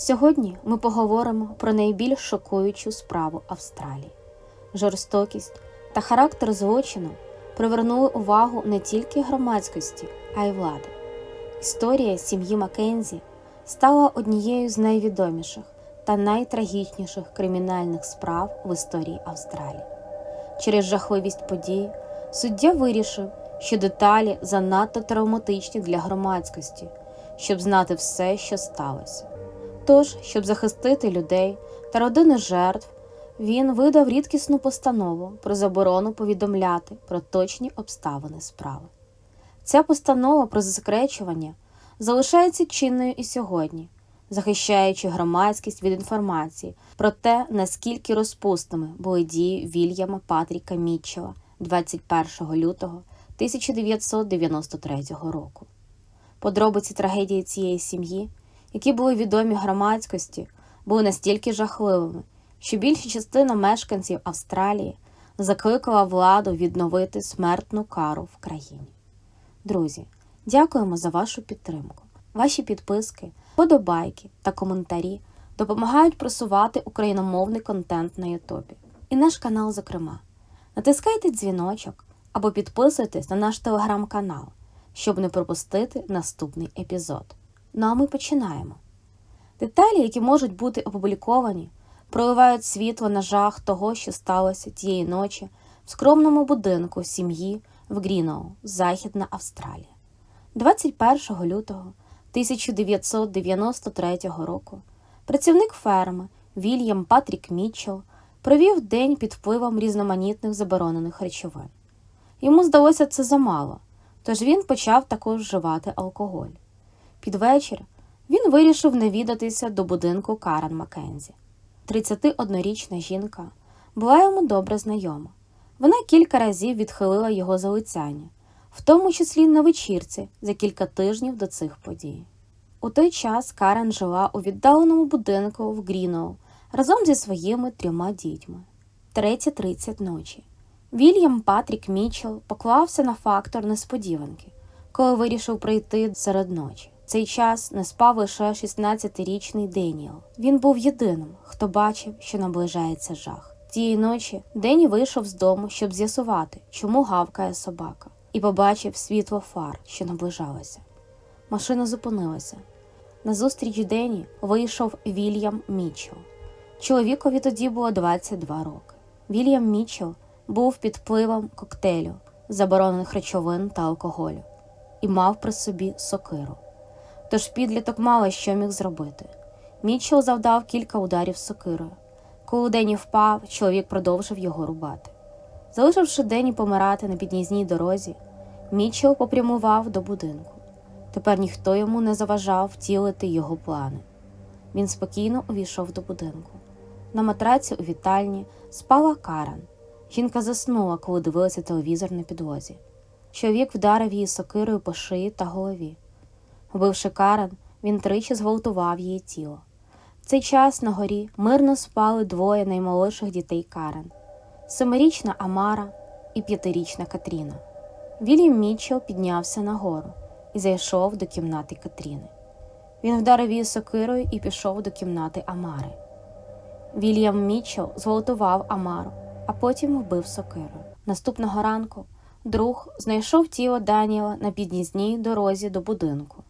Сьогодні ми поговоримо про найбільш шокуючу справу Австралії. Жорстокість та характер злочину привернули увагу не тільки громадськості, а й влади. Історія сім'ї Маккензі стала однією з найвідоміших та найтрагічніших кримінальних справ в історії Австралії. Через жахливість подій суддя вирішив, що деталі занадто травматичні для громадськості, щоб знати все, що сталося. Тож, щоб захистити людей та родини жертв, він видав рідкісну постанову про заборону повідомляти про точні обставини справи. Ця постанова про засекречування залишається чинною і сьогодні, захищаючи громадськість від інформації про те, наскільки розпусними були дії Вільяма Патріка Мітчела 21 лютого 1993 року. Подробиці трагедії цієї сім'ї, які були відомі громадськості, були настільки жахливими, що більша частина мешканців Австралії закликала владу відновити смертну кару в країні. Друзі, дякуємо за вашу підтримку. Ваші підписки, подобайки та коментарі допомагають просувати україномовний контент на Ютубі. І наш канал, зокрема. Натискайте дзвіночок або підписуйтесь на наш телеграм-канал, щоб не пропустити наступний епізод. Ну а ми починаємо. Деталі, які можуть бути опубліковані, проливають світло на жах того, що сталося тієї ночі в скромному будинку сім'ї в Гріноу, Західна Австралія. 21 лютого 1993 року працівник ферми Вільям Патрік Мітчелл провів день під впливом різноманітних заборонених речовин. Йому здалося це замало, тож він почав також вживати алкоголь. Під вечір він вирішив навідатися до будинку Карен Маккензі. 31-річна жінка була йому добре знайома. Вона кілька разів відхилила його залицяння, в тому числі на вечірці за кілька тижнів до цих подій. У той час Карен жила у віддаленому будинку в Гріноу разом зі своїми трьома дітьми. 3.30 ночі. Вільям Патрік Мічел поклався на фактор несподіванки, коли вирішив прийти серед ночі. Цей час не спав лише 16-річний Деніел. Він був єдиним, хто бачив, що наближається жах. Тієї ночі Дені вийшов з дому, щоб з'ясувати, чому гавкає собака, і побачив світло фар, що наближалося. Машина зупинилася. Назустріч Дені вийшов Вільям Мічел. Чоловікові тоді було 22 роки. Вільям Мічел був під впливом коктейлю, заборонених речовин та алкоголю, і мав при собі сокиру. Тож підліток мало що міг зробити. Мічел завдав кілька ударів сокирою. Коли Дені впав, чоловік продовжив його рубати. Залишивши Дені помирати на під'їзній дорозі, Мічел попрямував до будинку. Тепер ніхто йому не заважав втілити його плани. Він спокійно увійшов до будинку. На матраці у вітальні спала Карен. Жінка заснула, коли дивилася телевізор на підлозі. Чоловік вдарив її сокирою по шиї та голові. Вбивши Карен, він тричі зґвалтував її тіло. В цей час на горі мирно спали двоє наймолодших дітей Карен семирічна Амара і п'ятирічна Катріна. Вільям Мітчелл піднявся нагору і зайшов до кімнати Катріни. Він вдарив її сокирою і пішов до кімнати Амари. Вільям Мітчелл зґвалтував Амару, а потім вбив сокирою. Наступного ранку друг знайшов тіло Даніела на під'їзній дорозі до будинку.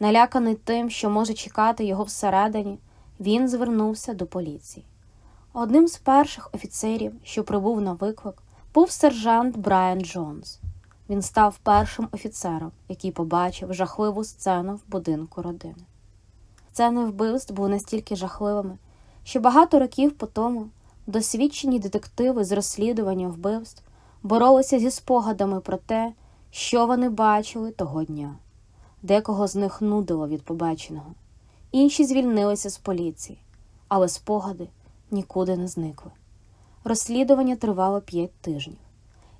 Наляканий тим, що може чекати його всередині, він звернувся до поліції. Одним з перших офіцерів, що прибув на виклик, був сержант Брайан Джонс. Він став першим офіцером, який побачив жахливу сцену в будинку родини. Сцени вбивств були настільки жахливими, що багато років по тому досвідчені детективи з розслідування вбивств боролися зі спогадами про те, що вони бачили того дня. Декого з них нудило від побаченого, інші звільнилися з поліції, але спогади нікуди не зникли. Розслідування тривало п'ять тижнів.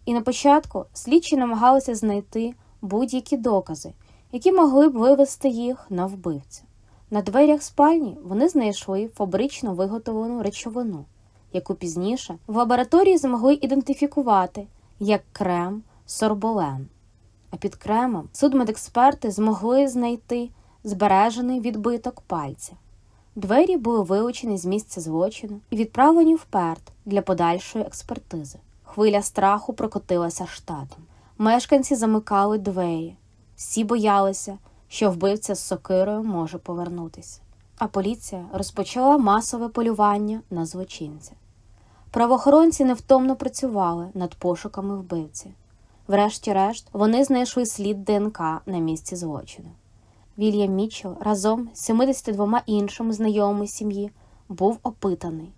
І на початку слідчі намагалися знайти будь-які докази, які могли б вивести їх на вбивця. На дверях спальні вони знайшли фабрично виготовлену речовину, яку пізніше в лабораторії змогли ідентифікувати як крем сорболен. А під кремом судмедексперти змогли знайти збережений відбиток пальця. Двері були вилучені з місця злочину і відправлені в Перт для подальшої експертизи. Хвиля страху прокотилася штатом. Мешканці замикали двері. Всі боялися, що вбивця з сокирою може повернутися. А поліція розпочала масове полювання на злочинця. Правоохоронці невтомно працювали над пошуками вбивці. Врешті-решт, вони знайшли слід ДНК на місці злочину. Вільям Мітчелл разом з 72 іншими знайомими сім'ї був опитаний.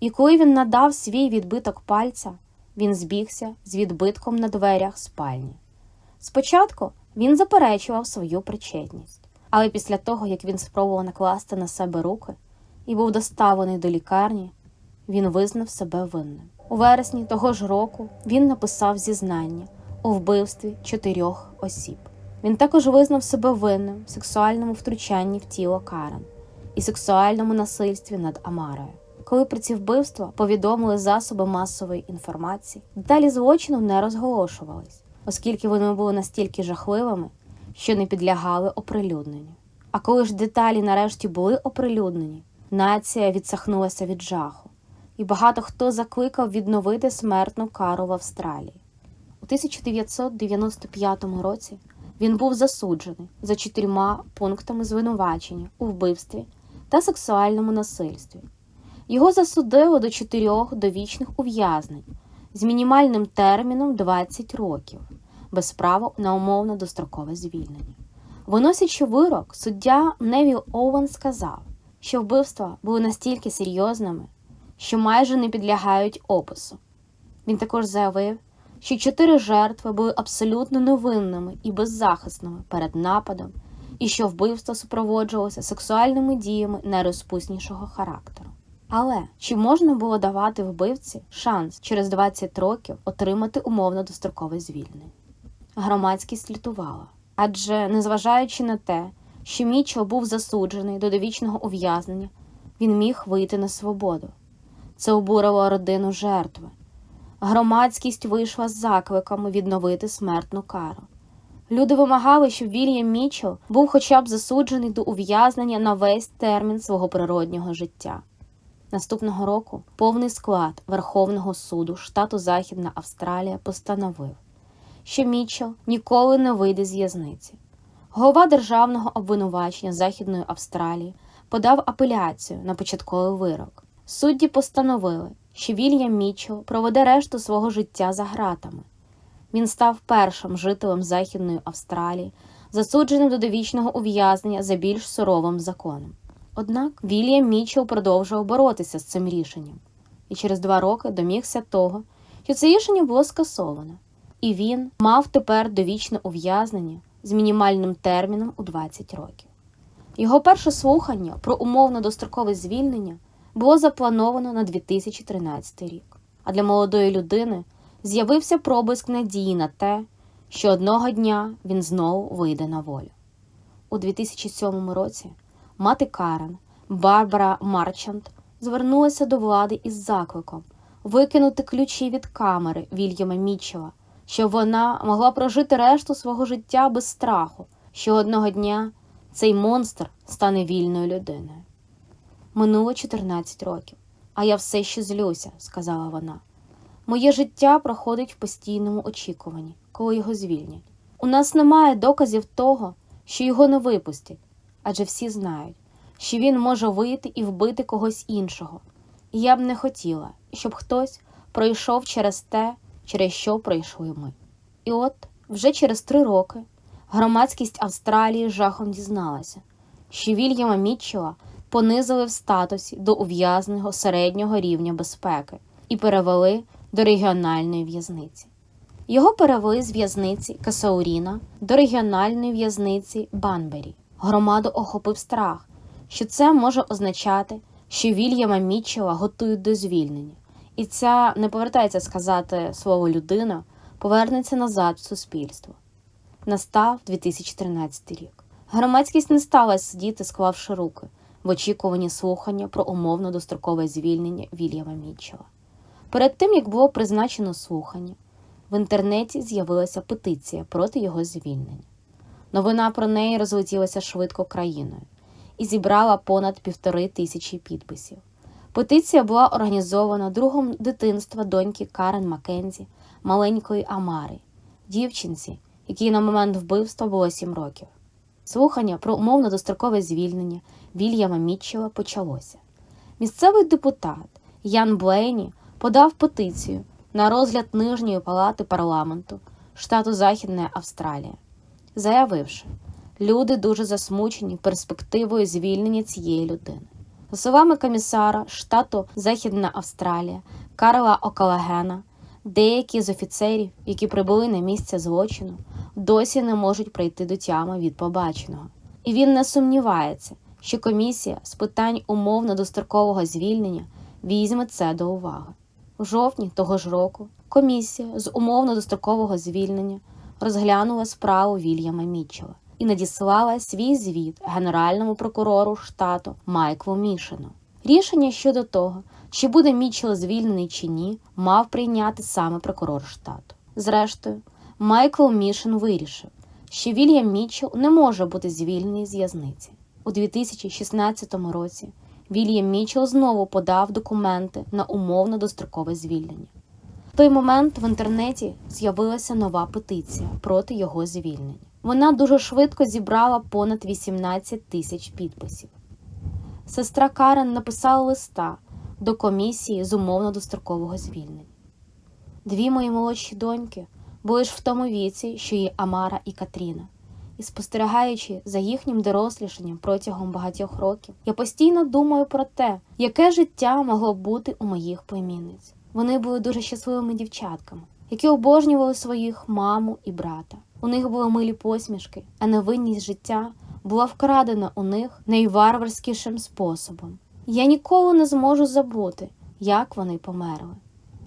І коли він надав свій відбиток пальця, він збігся з відбитком на дверях спальні. Спочатку він заперечував свою причетність, але після того, як він спробував накласти на себе руки і був доставлений до лікарні, він визнав себе винним. У вересні того ж року він написав зізнання у вбивстві чотирьох осіб. Він також визнав себе винним в сексуальному втручанні в тіло Карен і сексуальному насильстві над Амарою. Коли про ці вбивства повідомили засоби масової інформації, деталі злочину не розголошувались, оскільки вони були настільки жахливими, що не підлягали оприлюдненню. А коли ж деталі нарешті були оприлюднені, нація відсахнулася від жаху, і багато хто закликав відновити смертну кару в Австралії. У 1995 році він був засуджений за чотирма пунктами звинувачення у вбивстві та сексуальному насильстві. Його засудили до чотирьох довічних ув'язнень з мінімальним терміном 20 років, без права на умовно дострокове звільнення. Виносячи вирок, суддя Невіл Оуен сказав, що вбивства були настільки серйозними, що майже не підлягають опису. Він також заявив, що чотири жертви були абсолютно невинними і беззахисними перед нападом, і що вбивство супроводжувалося сексуальними діями найрозпуснішого характеру. Але чи можна було давати вбивці шанс через 20 років отримати умовно дострокове звільнення? Громадськість лютувала, адже, незважаючи на те, що Мічел був засуджений до довічного ув'язнення, він міг вийти на свободу. Це обурило родину жертви. Громадськість вийшла з закликами відновити смертну кару. Люди вимагали, щоб Вільям Мічел був хоча б засуджений до ув'язнення на весь термін свого природнього життя. Наступного року повний склад Верховного суду штату Західна Австралія постановив, що Мічел ніколи не вийде з в'язниці. Голова державного обвинувачення Західної Австралії подав апеляцію на початковий вирок. Судді постановили, що Вільям Мічел проведе решту свого життя за ґратами. Він став першим жителем Західної Австралії, засудженим до довічного ув'язнення за більш суровим законом. Однак Вільям Мічел продовжував боротися з цим рішенням і через два роки домігся того, що це рішення було скасовано, і він мав тепер довічне ув'язнення з мінімальним терміном у 20 років. Його перше слухання про умовно дострокове звільнення було заплановано на 2013 рік, а для молодої людини з'явився проблиск надії на те, що одного дня він знову вийде на волю. У 2007 році мати Карен Барбара Марчант звернулася до влади із закликом викинути ключі від камери Вільяма Мічела, щоб вона могла прожити решту свого життя без страху, що одного дня цей монстр стане вільною людиною. Минуло 14 років, а я все ще злюся, сказала вона. Моє життя проходить в постійному очікуванні, коли його звільнять. У нас немає доказів того, що його не випустять, адже всі знають, що він може вийти і вбити когось іншого. І я б не хотіла, щоб хтось пройшов через те, через що пройшли ми. І от вже через три роки громадськість Австралії жахом дізналася, що Вільяма Мітчела понизили в статусі до ув'язненого середнього рівня безпеки і перевели до регіональної в'язниці. Його перевели з в'язниці Касауріна до регіональної в'язниці Банбері. Громаду охопив страх, що це може означати, що Вільяма Мітчела готують до звільнення, і ця не повертається сказати слово людина, повернеться назад в суспільство. Настав 2013 рік. Громадськість не стала сидіти, склавши руки в очікуванні слухання про умовно дострокове звільнення Вільяма Мітчела. Перед тим як було призначено слухання, в інтернеті з'явилася петиція проти його звільнення. Новина про неї розлетілася швидко країною, і зібрала понад півтори тисячі підписів. Петиція була організована другом дитинства доньки Карен Маккензі, маленької Амари, дівчинці, якій на момент вбивства було 7 років. Слухання про умовно дострокове звільнення Вільяма Мітчела почалося. Місцевий депутат Ян Блейні подав петицію на розгляд Нижньої палати парламенту штату Західна Австралія, заявивши, люди дуже засмучені перспективою звільнення цієї людини. За словами комісара штату Західна Австралія Карла Окалагена, деякі з офіцерів, які прибули на місце злочину, досі не можуть прийти до тями від побаченого. І він не сумнівається, що комісія з питань умовно дострокового звільнення візьме це до уваги. У жовтні того ж року комісія з умовно дострокового звільнення розглянула справу Вільяма Мітчела і надіслала свій звіт генеральному прокурору штату Майклу Мішину. Рішення щодо того, чи буде Мітчел звільнений чи ні, мав прийняти саме прокурор штату. Зрештою, Майкл Мішин вирішив, що Вільям Мітчел не може бути звільнений з в'язниці. У 2016 році Вільям Мічел знову подав документи на умовно дострокове звільнення. В той момент в інтернеті з'явилася нова петиція проти його звільнення. Вона дуже швидко зібрала понад 18 тисяч підписів. Сестра Карен написала листа до комісії з умовно дострокового звільнення. Дві мої молодші доньки ж в тому віці, що і Амара і Катріна і спостерігаючи за їхнім дорослішанням протягом багатьох років, я постійно думаю про те, яке життя могло б бути у моїх племінниць. Вони були дуже щасливими дівчатками, які обожнювали своїх маму і брата. У них були милі посмішки, а невинність життя була вкрадена у них найварварськішим способом. Я ніколи не зможу забути, як вони померли.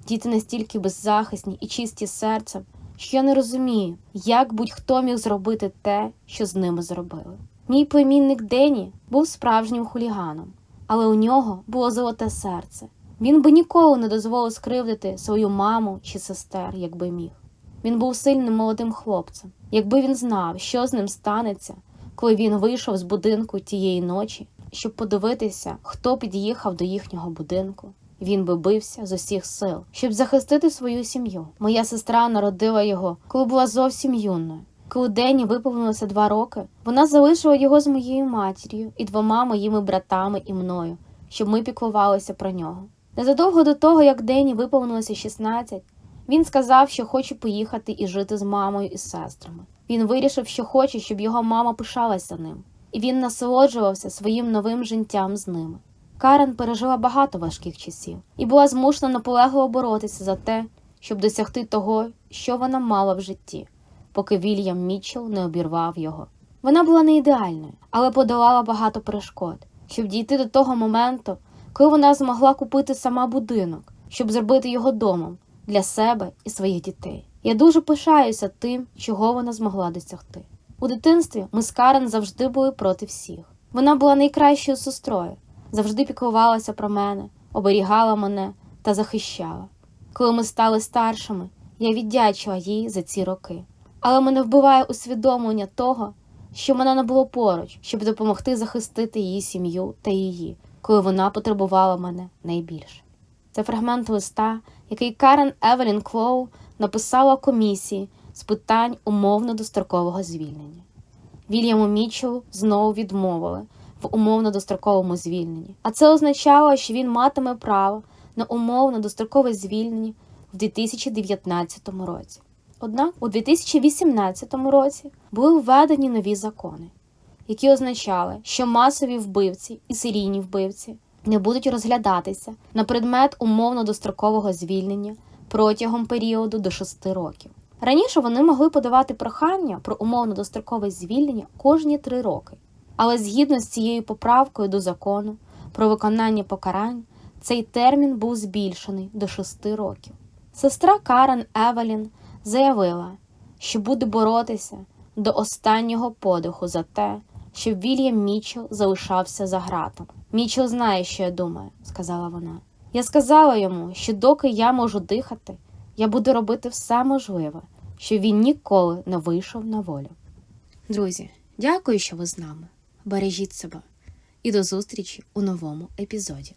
Діти настільки беззахисні і чисті серцем, що я не розумію, як будь-хто міг зробити те, що з ними зробили. Мій племінник Дені був справжнім хуліганом, але у нього було золоте серце. Він би ніколи не дозволив скривдити свою маму чи сестер, якби міг. Він був сильним молодим хлопцем, якби він знав, що з ним станеться, коли він вийшов з будинку тієї ночі, щоб подивитися, хто під'їхав до їхнього будинку. Він би бився з усіх сил, щоб захистити свою сім'ю. Моя сестра народила його, коли була зовсім юною. Коли Дені виповнилося два роки, вона залишила його з моєю матір'ю і двома моїми братами і мною, щоб ми піклувалися про нього. Незадовго до того, як Дені виповнилося 16, він сказав, що хоче поїхати і жити з мамою і сестрами. Він вирішив, що хоче, щоб його мама пишалася ним, і він насолоджувався своїм новим життям з ними. Карен пережила багато важких часів і була змушена наполегливо боротися за те, щоб досягти того, що вона мала в житті, поки Вільям Мітчелл не обірвав його. Вона була не ідеальною, але подолала багато перешкод, щоб дійти до того моменту, коли вона змогла купити сама будинок, щоб зробити його домом для себе і своїх дітей. Я дуже пишаюся тим, чого вона змогла досягти. У дитинстві ми з Карен завжди були проти всіх. Вона була найкращою сестрою завжди піклувалася про мене, оберігала мене та захищала. Коли ми стали старшими, я віддячила їй за ці роки. Але мене вбиває усвідомлення того, що мене не було поруч, щоб допомогти захистити її сім'ю та її, коли вона потребувала мене найбільше. Це фрагмент листа, який Карен Евелін Клоу написала комісії з питань умовно дострокового звільнення. Вільяму Мічелу знову відмовили в умовно достроковому звільненні. А це означало, що він матиме право на умовно дострокове звільнення в 2019 році. Однак у 2018 році були введені нові закони, які означали, що масові вбивці і серійні вбивці не будуть розглядатися на предмет умовно дострокового звільнення протягом періоду до 6 років. Раніше вони могли подавати прохання про умовно дострокове звільнення кожні 3 роки. Але згідно з цією поправкою до закону про виконання покарань, цей термін був збільшений до шести років. Сестра Карен Евелін заявила, що буде боротися до останнього подиху за те, щоб Вільям Мічел залишався за гратом. Мічел знає, що я думаю, сказала вона. Я сказала йому, що доки я можу дихати, я буду робити все можливе, щоб він ніколи не вийшов на волю. Друзі, дякую, що ви з нами бережіть себе. і до зустрічі у новому епізоді.